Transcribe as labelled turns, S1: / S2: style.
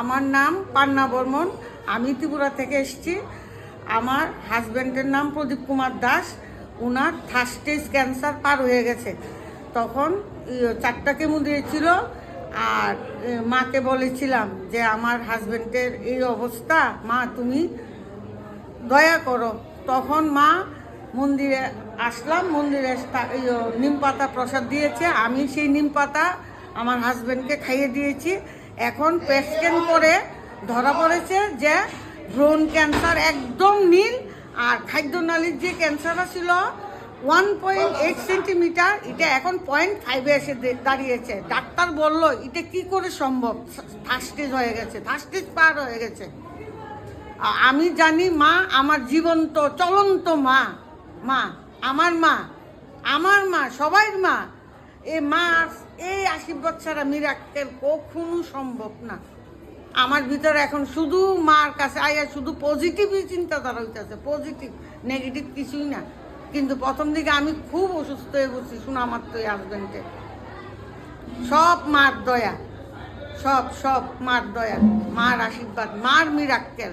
S1: আমার নাম পান্না বর্মন। আমি ত্রিপুরা থেকে এসেছি। আমার হাজব্যান্ডের নাম প্রদীপ কুমার দাস। ওনার থার্ড স্টেজ ক্যান্সার পার হয়ে গেছে। তখন চারটা কেমো দিয়েছিল আর মাকে বলেছিলাম যে আমার হাজব্যান্ডের এই অবস্থা, মা তুমি দয়া করো। তখন মা মন্দিরে আসলাম, মন্দিরে নিম পাতা প্রসাদ দিয়েছে। আমি সেই নিম পাতা আমার হাজব্যান্ডকে খাইয়ে দিয়েছি। এখন স্ক্যান করে ধরা পড়েছে যে ব্রোন ক্যান্সার একদম নীল আর খাদ্যনালীর যে ক্যান্সার ছিল ওয়ান পয়েন্ট এইট সেন্টিমিটার এটা এখন পয়েন্ট ফাইভে এসে দাঁড়িয়েছে। ডাক্তার বলল, এটা কি করে সম্ভব? থার্স্টেজ হয়ে গেছে থার্স্টেজ পার হয়ে গেছে। আমি জানি, মা, আমার জীবন্ত, চলন্ত মা মা, আমার মা আমার মা, সবাই মা এ মা এই আশীর্বাদ ছাড়া মিরাক্কেল কখনো সম্ভব না। আমার ভিতরে এখন শুধু মার কাছে আইয়া শুধু পজিটিভই চিন্তাধারা হইতেছে পজিটিভ নেগেটিভ কিছুই না। কিন্তু প্রথম দিকে আমি খুব অসুস্থ হয়ে বসছি শোনা আমার তো এই হাজব্যান্ডে সব মার দয়া, সব সব মার দয়া, মার আশীর্বাদ, মার মিরাক্কেল